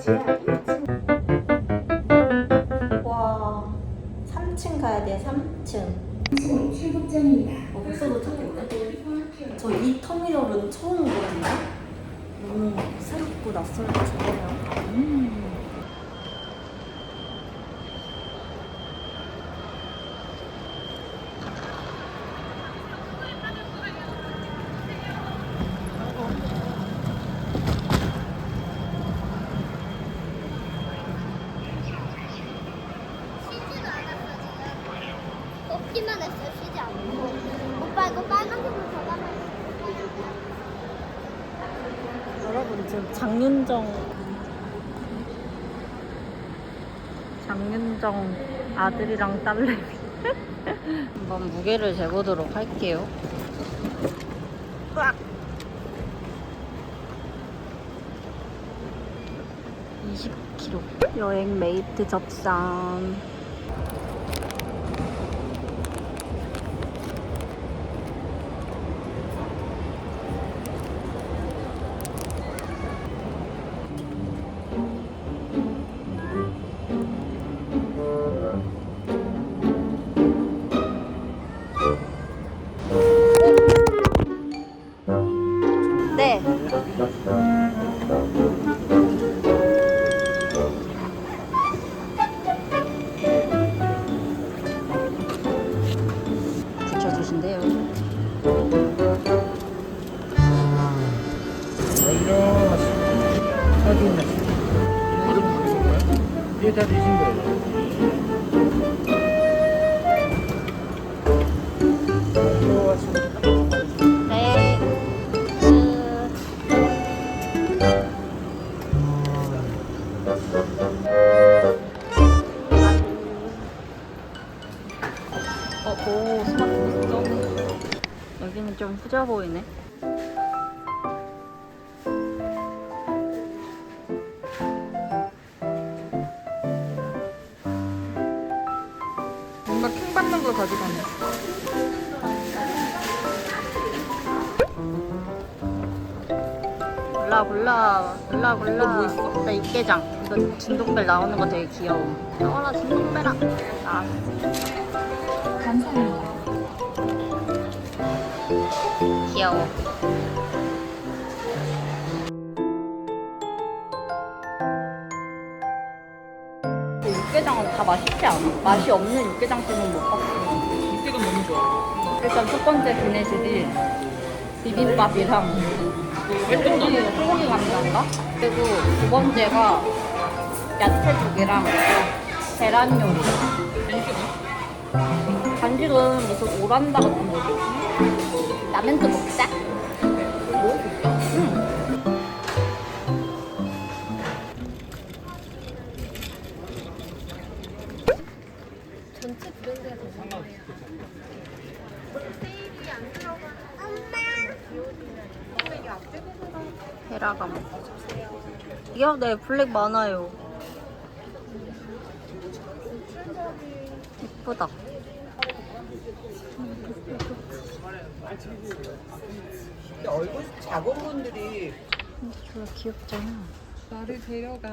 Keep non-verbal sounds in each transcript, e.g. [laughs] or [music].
지하 1층. 와, 3층 가야 돼, 3층. 출국장입니다. 어, 벌써 도착했네. 저이 터미널은 처음 오거든요. 너무 새롭고 낯설고 좋아요. 음. 쉬지도 않았어 지금 걷기만 했어 쉬지 않고 오빠 이거 빨간색으로 저가면 여러분 지금 장윤정 장윤정 아들이랑 딸내미 [laughs] 한번 무게를 재보도록 할게요. 으악! 20kg 여행 메이트 접산 이게 다 드신 거예요? 어. 여기는 좀 후져 보이네. 뭔가 킹 받는 걸 가져가네. 골라 골라 골라 골라 이거 뭐 있어? 나 육개장 이거 진동벨 나오는 거 되게 귀여워 나와라 진동벨아 아 감사합니다. 귀여워 맛있지 않아? 맛이 없는 육개장집은 못 봤어 육개가 너무 좋아. 일단 첫 번째 기내식이 비빔밥이랑 소고기, 소고기 감자인가? 그리고 두 번째가 야채죽이랑 계란 요리 간식은 무슨 오란다 같은 거지 라면도 먹자 헤라감 이야 네 블랙 많아요. 예쁘다. 근데 얼굴 작은 분들이 별로 귀엽잖아. 나를 데려가.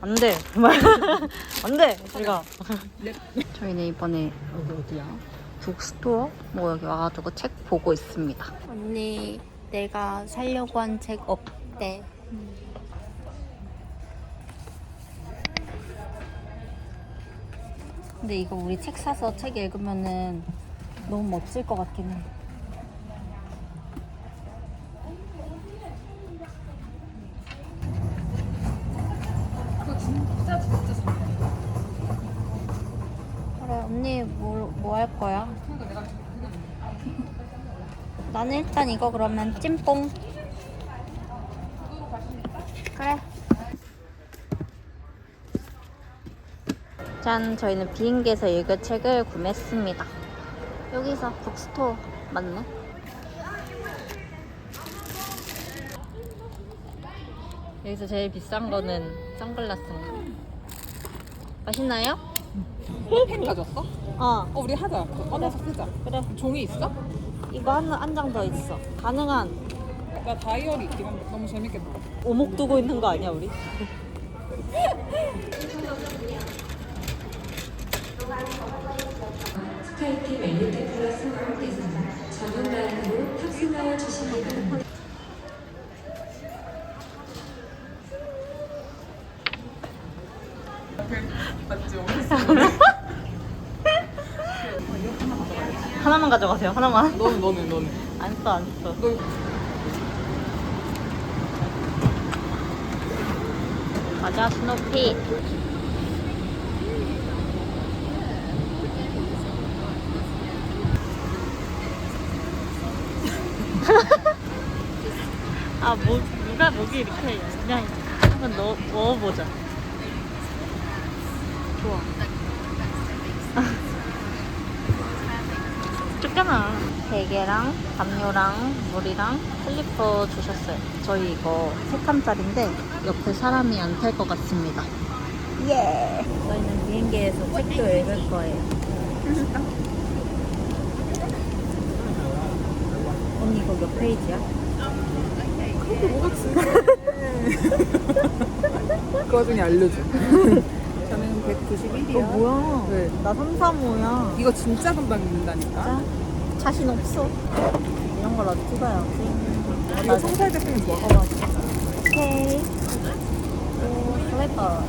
안 돼. [laughs] 안 돼. 제가. 저희는 이번에 여기 어디야? 북스토어? 뭐 여기 와가지고 책 보고 있습니다. 언니 내가 살려고 한 책 없 대 근데 이거 우리 책 사서 책 읽으면은 너무 멋질 것 같긴 해 그거 진짜 진짜 잘. 그래 언니 뭐 할 거야? 그러니까 내가 나는 일단 이거 그러면 찜뽕. 그래. 짠, 저희는 비행기에서 읽을 책을 구매했습니다. 여기서 북스토어 맞네. 여기서 제일 비싼 거는 선글라스인가? 맛있나요? 펜 가졌어? 어 어 우리 하자. 꺼내서 쓰자. 그래 종이 있어? 이거 한 장 더 있어 가능한 나 다이어리 있긴 한데 너무 재밌겠다. 오목 두고 있는 거 아니야 우리? 스카이티 메뉴 플러스 포함되습니다. 전용 라인으로 탑승하여. 맞지? 하나만 가져가세요 하나만 너는 너는 너는. 안 써 안 써 너 맞아 스노피. [laughs] 아 뭐, 누가 목이 이렇게 그냥 한번 넣어, 넣어보자. 좋아 쫓겨나. 베개랑 담요랑 물이랑 슬리퍼 주셨어요. 저희 이거 세 칸짜리인데 옆에 사람이 안 탈 것 같습니다. 예. 저희는 비행기에서 책도 읽을 거예요. [laughs] 언니 이거 몇 페이지야? [laughs] 그 와중에 알려줘. [laughs] 저는 191이야. 너 뭐야 왜? 나 335야 이거 진짜 금방 읽는다니까. 짜? 자신 없어 이런 거라도 찍어야지 아, 이거 성살 제품이 좋아. 어, 오케이 오 슬리퍼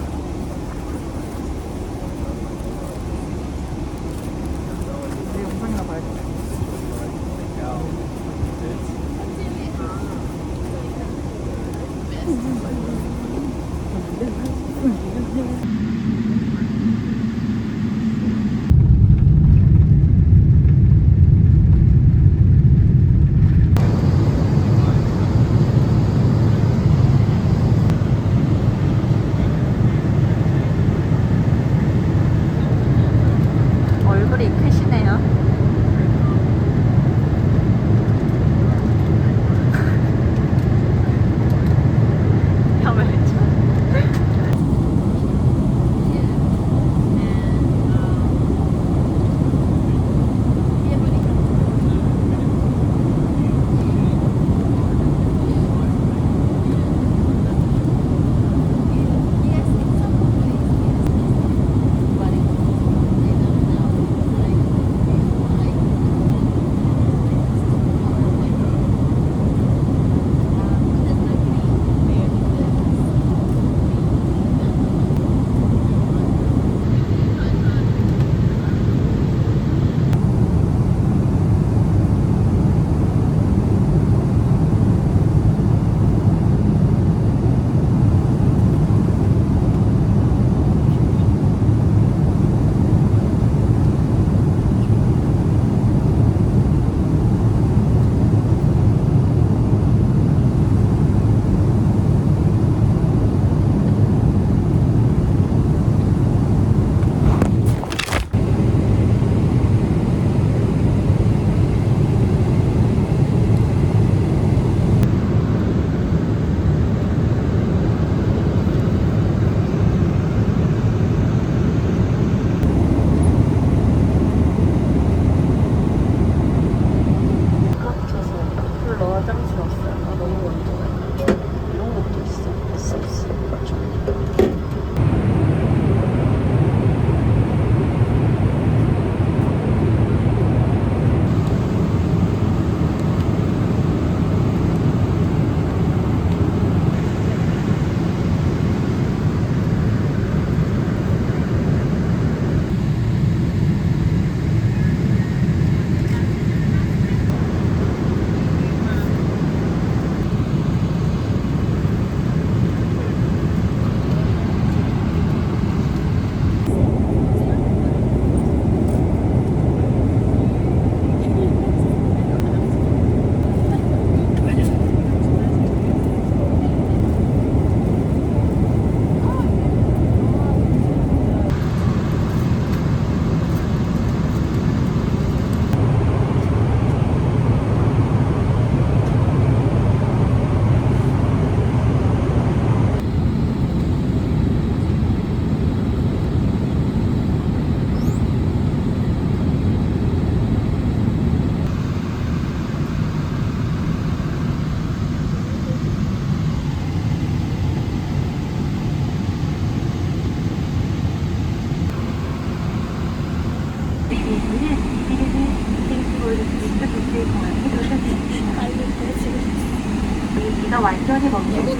문제는 완전히 멈추고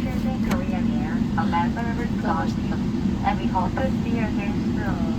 choosing Korean Air, a member of Scotland, and we hope to see you again soon.